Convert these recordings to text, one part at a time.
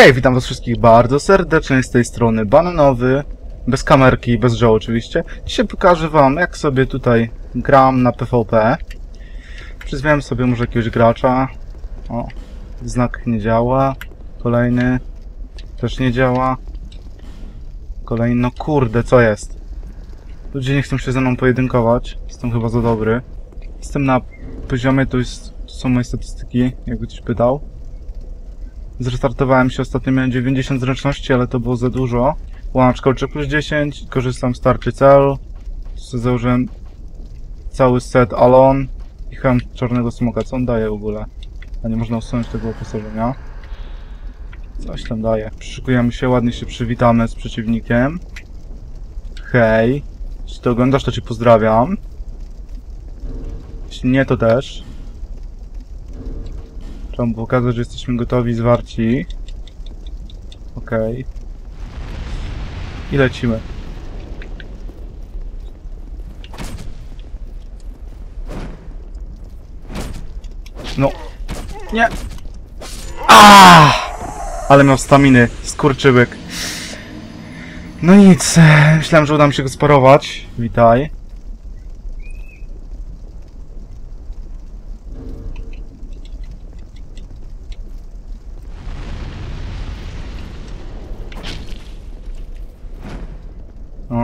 Hej, witam was wszystkich bardzo serdecznie z tej strony Bananowy, bez kamerki, bez żoł oczywiście. Dzisiaj pokażę wam, jak sobie tutaj gram na PvP. Przyzwiałem sobie może jakiegoś gracza. O, znak nie działa. Kolejny też nie działa. Kolejny, no kurde, co jest? Ludzie nie chcą się ze mną pojedynkować. Jestem chyba za dobry. Jestem na poziomie, to, jest, są moje statystyki, jakby ktoś pytał. Zrestartowałem się ostatnio, miałem 90 zręczności, ale to było za dużo. Łącz kolcze plus 10, korzystam z tarczy cel. Założyłem cały set Alon i hełm czarnego smoka. Co on daje w ogóle? A nie można usunąć tego oposażenia. Coś tam daje. Przyszykujemy się, ładnie się przywitamy z przeciwnikiem. Hej. Jeśli to oglądasz, to cię pozdrawiam. Jeśli nie, to też. Trzeba pokazać, że jesteśmy gotowi, zwarci. Okej. I lecimy. No. Nie. A! Ale miał staminy, skurczybyk. No nic, e, myślałem, że uda mi się go sparować. Witaj.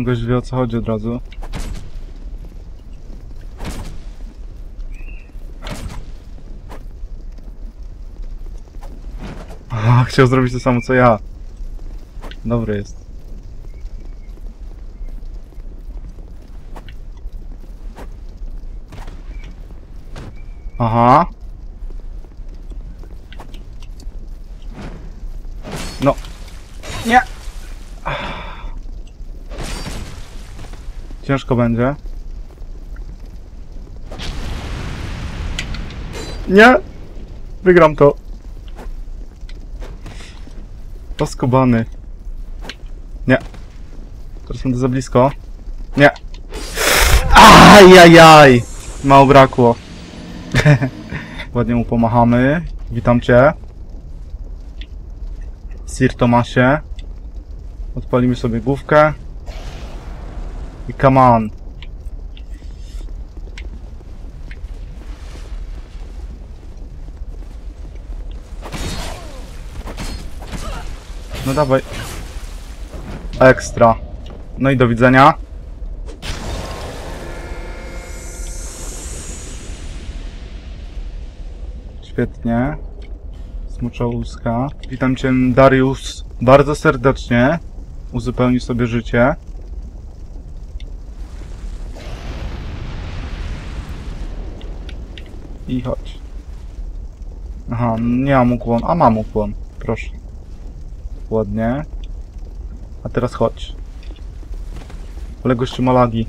No, on goś wie o co chodzi od razu. A, chciał zrobić to samo co ja. Dobry jest. Aha. No. Nie. Ciężko będzie. Nie! Wygram to. Poskubany. Nie. Teraz będę za blisko. Nie. Ajajaj! Mało brakło. Ładnie mu pomachamy. Witam cię. Sir Tomasie. Odpalimy sobie główkę. I come on. No dawaj. Ekstra. No i do widzenia. Świetnie. Smucza łuska. Witam cię Darius bardzo serdecznie. Uzupełni sobie życie. I chodź. Aha, nie mam ukłon. A mam ukłon. Proszę. Ładnie. A teraz chodź. Ale gościu ma lagi.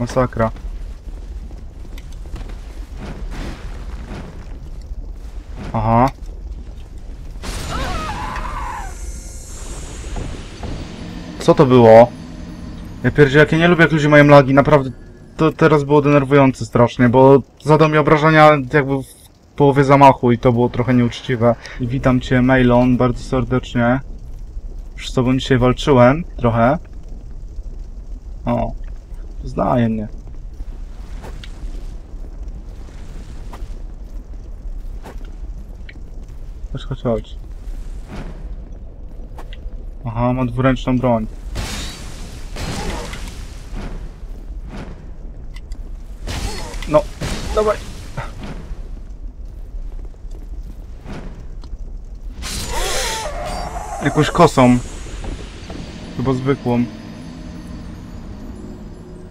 Masakra. Aha. Co to było? Ja pierdzie, jak ja nie lubię jak ludzie mają lagi, naprawdę to teraz było denerwujące strasznie, bo zadał mi obrażenia jakby w połowie zamachu i to było trochę nieuczciwe. Witam cię Mailon bardzo serdecznie. Już z tobą dzisiaj walczyłem trochę. O, znaje mnie. Chodź, chodź, chodź. Aha, ma dwuręczną broń. Dawaj. Jakąś kosą. Chyba zwykłą.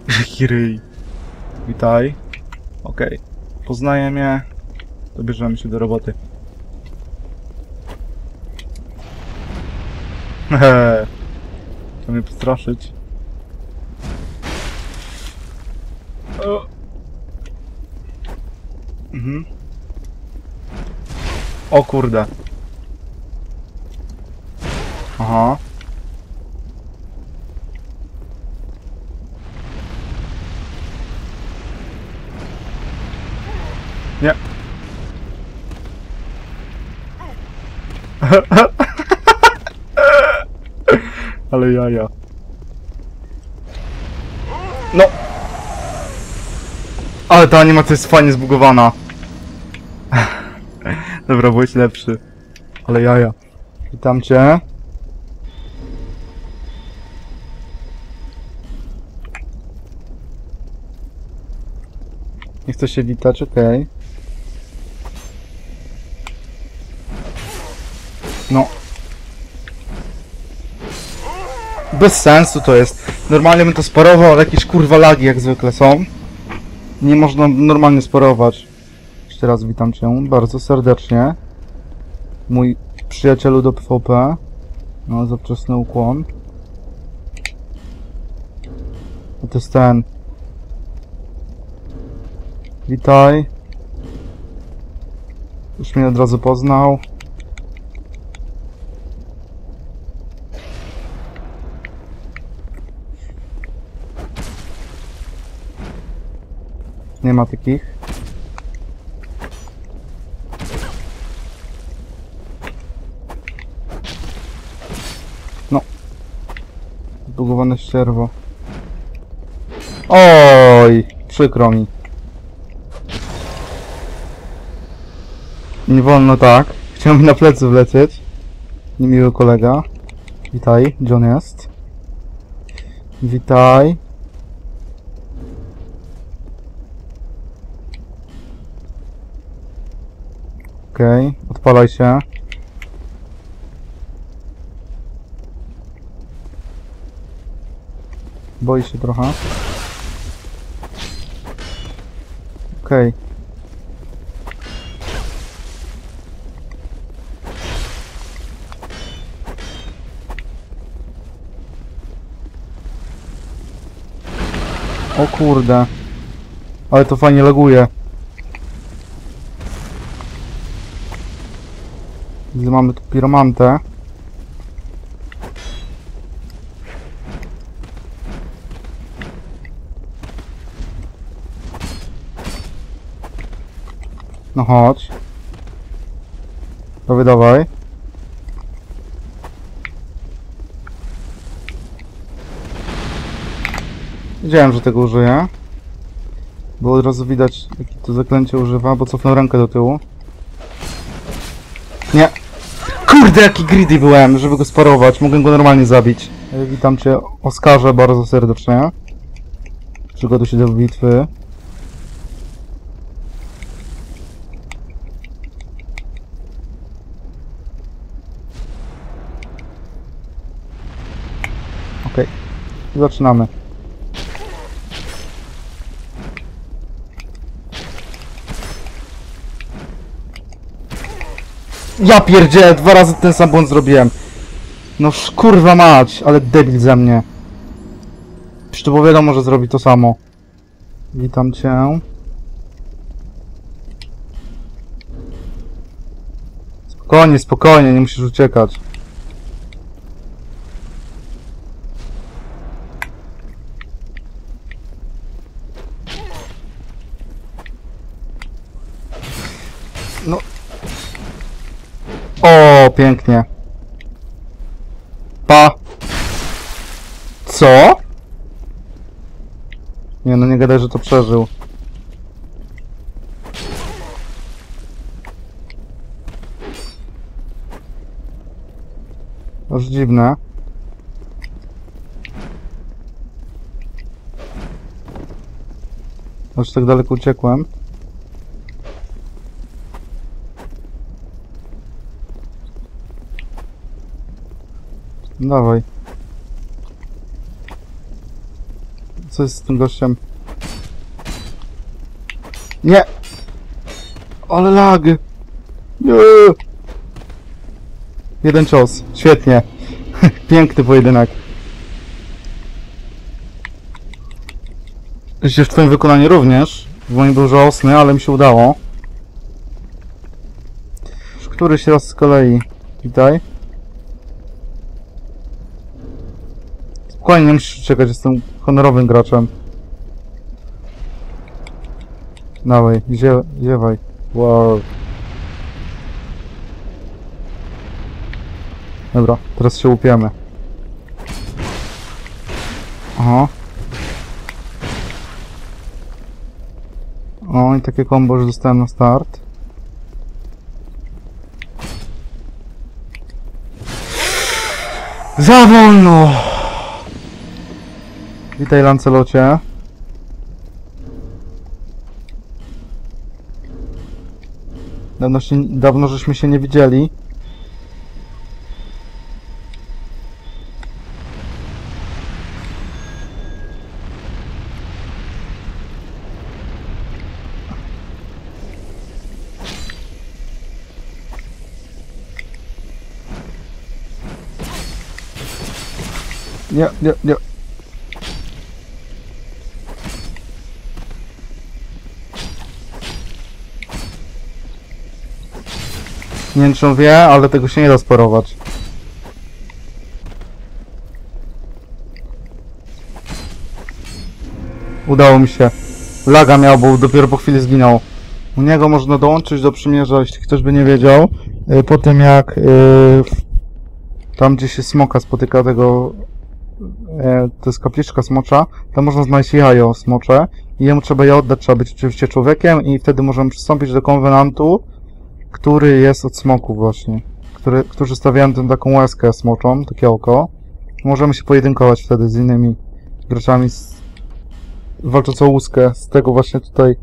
Jaki. Witaj. Okej. Poznaje mnie. To bierzemy się do roboty. Hehe. Chciał mnie postraszyć. Mhm. O kurde. Aha. Nie. Ale jaja. No. Ale ta animacja jest fajnie zbugowana. Dobra, byłeś lepszy. Ale jaja. Witam cię. Nie chcę się witać, okej. No. Bez sensu to jest. Normalnie bym to sparował, ale jakieś kurwa lagi jak zwykle są. Nie można normalnie sparować. Jeszcze raz witam cię bardzo serdecznie. Mój przyjacielu do PvP. No, za wczesny ukłon. A to jest ten. Witaj. Już mnie od razu poznał. Nie ma takich. Zbugowane ścierwo. Oj, przykro mi. Nie wolno tak. Chciał mi na plecy wlecieć. Niemiły kolega. Witaj, on jest? Witaj. Okej, odpalaj się. Boi się trochę. Okej. O kurde. Ale to fajnie laguje. Mamy tu piromantę. No chodź. Dawaj, dawaj. Wiedziałem, że tego użyję. Bo od razu widać, jakie to zaklęcie używa, bo cofnę rękę do tyłu. Nie. Kurde, jaki greedy byłem, żeby go sparować. Mogłem go normalnie zabić. E, Witam cię, Oskarze, bardzo serdecznie. Przygotuj się do bitwy. Okej. Zaczynamy. Ja pierdzielę, dwa razy ten sam błąd zrobiłem. No kurwa mać, ale debil ze mnie. Przecież to wiadomo, że zrobi to samo. Witam cię. Spokojnie, spokojnie, nie musisz uciekać. No. O, pięknie. Pa. Co? Nie no, nie gadaj, że to przeżył. Aż dziwne. Aż tak daleko uciekłem. Dawaj. Co jest z tym gościem? Nie! Ale lag! Nie! Jeden cios. Świetnie. Piękny pojedynek. Oczywiście w twoim wykonaniu również. W moim był żałosny, ale mi się udało. Któryś raz z kolei. Witaj. Spokojnie, nie musisz czekać, jestem honorowym graczem. Dawaj, zie ziewaj. Wow. Dobra, teraz się łupiemy. Aha. O, i takie kombo już dostałem na start. Za wolno! Witaj Lancelocie. Dawno, się, dawno żeśmy się nie widzieli. Nie, nie, nie. Nie wiem czy on wie, ale tego się nie da sparować. Udało mi się. Laga miał, bo dopiero po chwili zginął. U niego można dołączyć do przymierza, jeśli ktoś by nie wiedział. Y, Po tym jak w- tam gdzie się smoka spotyka tego e, to jest kapliczka smocza, tam można znaleźć jajo smocze i jemu trzeba je oddać, trzeba być oczywiście człowiekiem i wtedy możemy przystąpić do konwenantu, który jest od smoków właśnie, który, którzy stawiają tę taką łezkę smoczą, takie oko. Możemy się pojedynkować wtedy z innymi graczami z, walcząc o łuskę z tego właśnie tutaj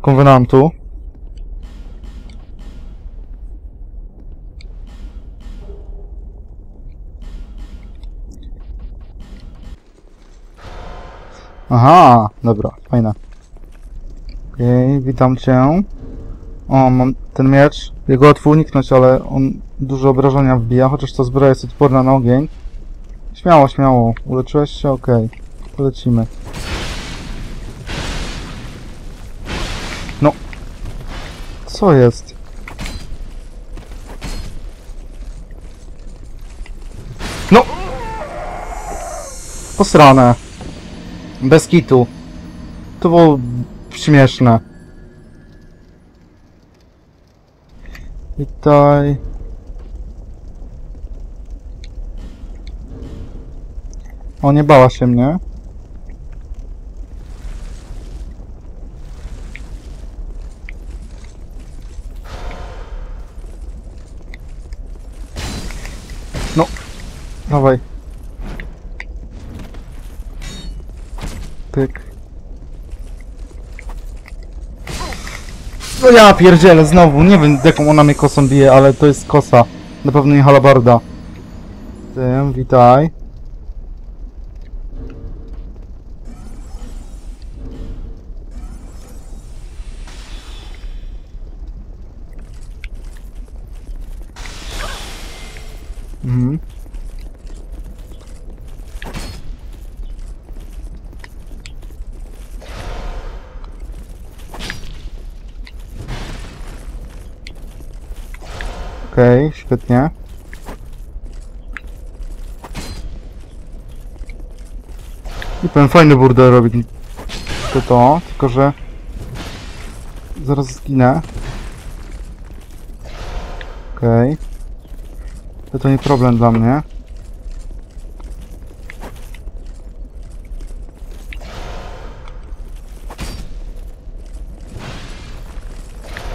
konwenantu. Aha, dobra, fajne. Okej, witam cię. O, mam ten miecz. Jego łatwo uniknąć, ale on dużo obrażenia wbija, chociaż ta zbroja jest odporna na ogień. Śmiało, śmiało. Uleczyłeś się? Okej. Polecimy. No. Co jest? No! Posrane. Bez kitu. To było śmieszne. Witaj. O, nie bała się mnie. No. Dawaj. Pyk. No ja pierdzielę znowu, nie wiem jaką ona mnie kosą bije, ale to jest kosa. Na pewno nie halabarda. Tym, witaj. Okej, świetnie. I powiem, fajny burdel robi to to, tylko że zaraz zginę. Okej. To to nie problem dla mnie.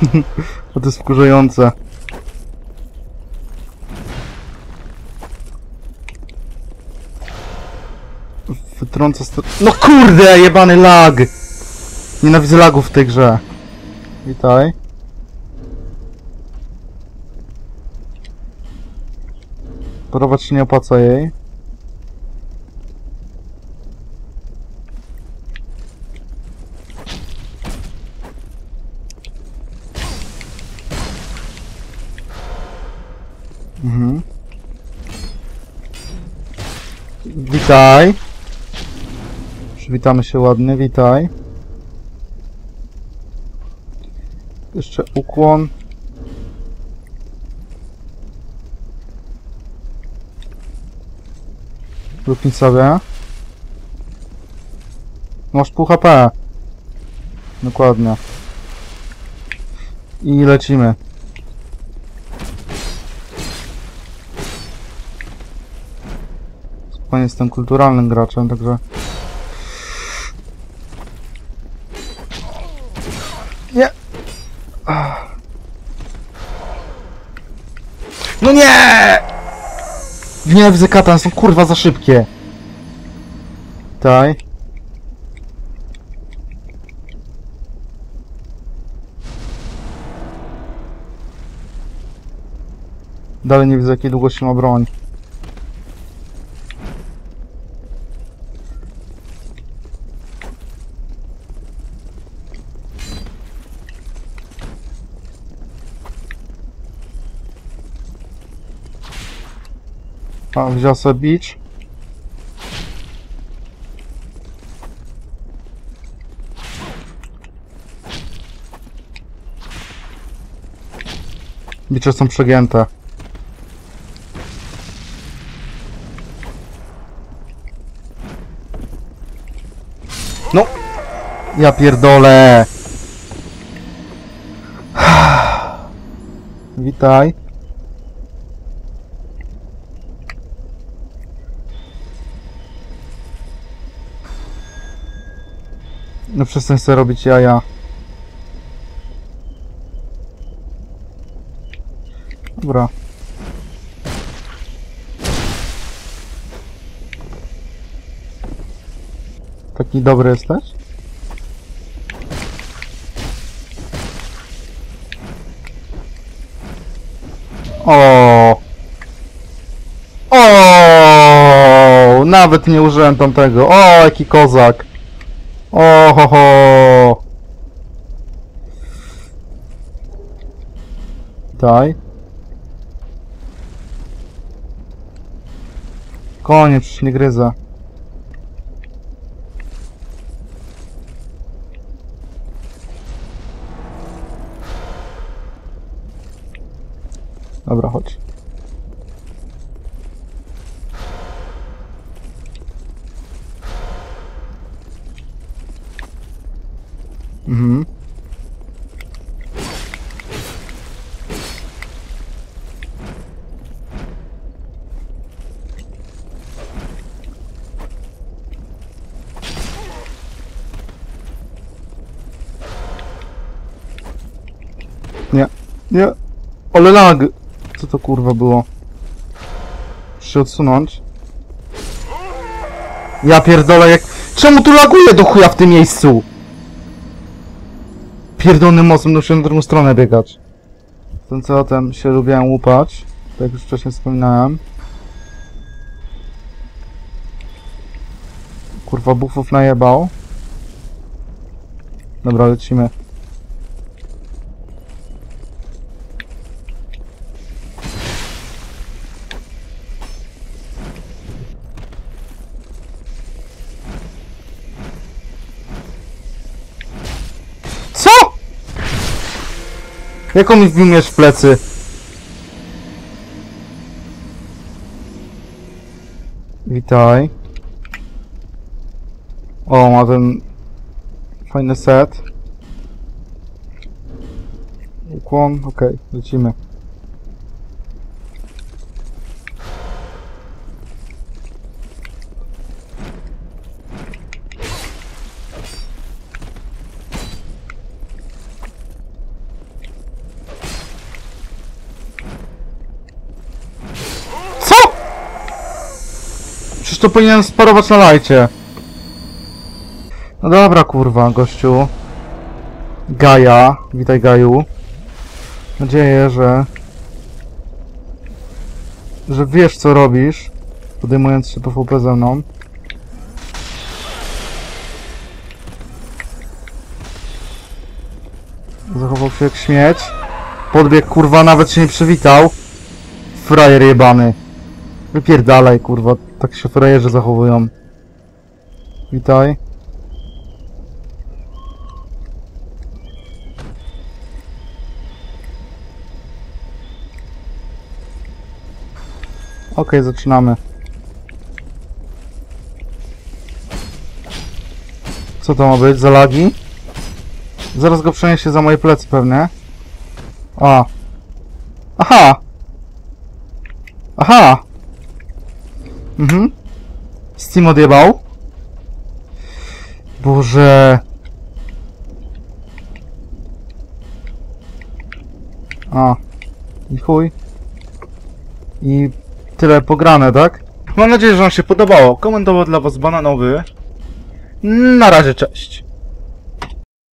to jest wkurzające. Wytrąca sto... No kurde, jebany lag! Nienawidzę lagów w tej grze. Witaj. Porować się nie opłaca jej. Mhm. Witaj. Przywitamy się ładnie, witaj. Jeszcze ukłon. Lupnij sobie. Masz pół HP. Dokładnie. I lecimy. spokojnie jestem kulturalnym graczem, także... Nie! Ach. No nie! Nie, Zekatan są kurwa za szybkie. Taj. Dalej nie widzę jakiej długości ma broń. A, wziął sobie beach. Bicze są przegięte. No! Ja pierdolę! Witaj. Przestań sobie robić jaja. Dobra. Taki dobry jesteś? O! O! Nawet nie użyłem tamtego. O, jaki kozak. O, ho, ho. Daj. Koniec, nie gryzę. Dobra, chodź. Mhm. Nie. Ale lag! Co to kurwa było? Muszę się odsunąć. Ja pierdolę jak... Czemu tu laguje do chuja w tym miejscu? Pierdolny mocno, muszę na drugą stronę biegać. Ten co ten się lubiłem łupać. Tak jak już wcześniej wspominałem. Kurwa buffów najebał. Dobra, lecimy. Co? Jak on mi w plecy? Witaj. O, ma ten fajny set. Ukłon, okej, lecimy. Co? Przecież to powinienem sparować na lajcie. No dobra, kurwa, gościu. Gaja. Witaj, Gaju. Mam nadzieję, że... że wiesz, co robisz, podejmując się PvP ze mną. Zachował się jak śmieć. Podbiegł, kurwa, nawet się nie przywitał. Frajer jebany. Wypierdalaj, kurwa. Tak się frajerzy zachowują. Witaj. Okej, zaczynamy. Co to ma być? Za lagi? Zaraz go przeniesie za moje plecy pewnie. A. Aha! Aha! Mhm. Steam odjebał. Boże. A. I chuj. I tyle pograne, tak? Mam nadzieję, że wam się podobało. Komentował dla was bananowy. Na razie, cześć.